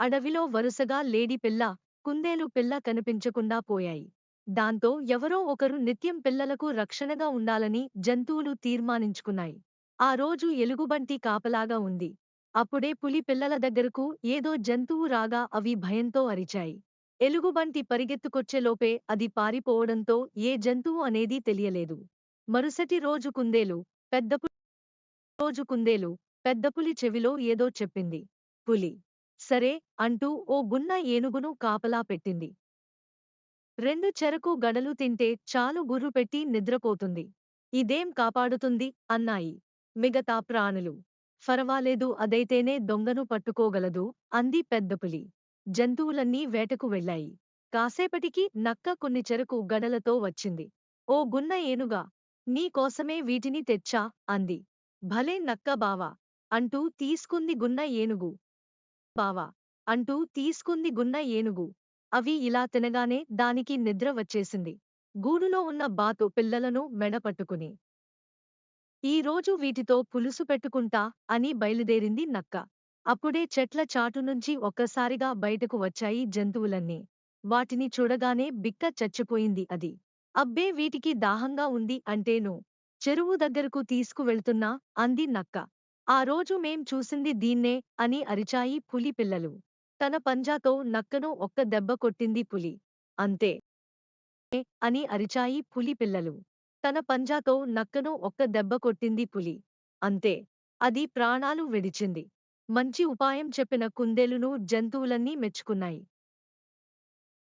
అడవిలో వరుసగా లేడి పిల్ల కుందేలు పిల్ల కనిపించకుండా పోయాయి. దాంతో ఎవరో ఒకరు నిత్యం పిల్లలకు రక్షణగా ఉండాలని జంతువులు తీర్మానించుకున్నాయి. ఆ రోజు ఎలుగుబంటి కాపలాగా ఉంది. అప్పుడే పులి పిల్లల దగ్గరకు ఏదో జంతువు రాగా అవి భయంతో అరిచాయి. ఎలుగుబంటి పరిగెత్తుకొచ్చేలోపే అది పారిపోవడంతో ఏ జంతువు అనేది తెలియలేదు. మరుసటి రోజు కుందేలు పెద్దపు రోజు కుందేలు పెద్దపులి చెవిలో ఏదో చెప్పింది. పులి సరే అంటూ ఓ గున్న ఏనుగును కాపలా పెట్టింది. రెండు చెరకు గడలు తింటే చాలు గుర్రు పెట్టి నిద్రపోతుంది. ఇదేం కాపాడుతుంది? అన్నాయి. మిగతా ప్రాణులు. ఫరవాలేదు అదైతేనే దొంగను పట్టుకోగలదు అంది పెద్దపులి జంతువులన్నీ వేటకు వెళ్ళాయి. కాసేపటికి నక్క కొన్ని చెరకు గడలతో వచ్చింది. ఓ గున్న ఏనుగా నీకోసమే వీటిని తెచ్చా? అంది. భలే నక్క బావా అంటూ తీసుకుంది గున్న ఏనుగు. బావా అంటూ తీసుకుంది గున్న ఏనుగు. అవి ఇలా తినగానే దానికి నిద్ర వచ్చేసింది. గూడులో ఉన్న బాతు పిల్లలను మెడపట్టుకుని ఈరోజు వీటితో పులుసు పెట్టుకుంటా అని బయలుదేరింది నక్క. అప్పుడే చెట్ల చాటునుంచి ఒక్కసారిగా బయటకు వచ్చాయి జంతువులన్నీ. వాటిని చూడగానే బిక్క చచ్చిపోయింది అది. అబ్బే వీటికి దాహంగా ఉంది అంటేను చెరువు దగ్గరకు తీసుకువెళ్తున్నా అంది నక్క. ఆ రోజు మేం చూసింది దీన్నే అని అరిచాయి పులి పిల్లలు. తన పంజాతో నక్కను ఒక్క దెబ్బ కొట్టింది పులి. అంతే. అని అరిచాయి పులి పిల్లలు. తన పంజాతో నక్కను ఒక్క దెబ్బ కొట్టింది పులి. అంతే. అది ప్రాణాలు విడిచింది. మంచి ఉపాయం చెప్పిన కుందేలును జంతువులన్నీ మెచ్చుకున్నాయి.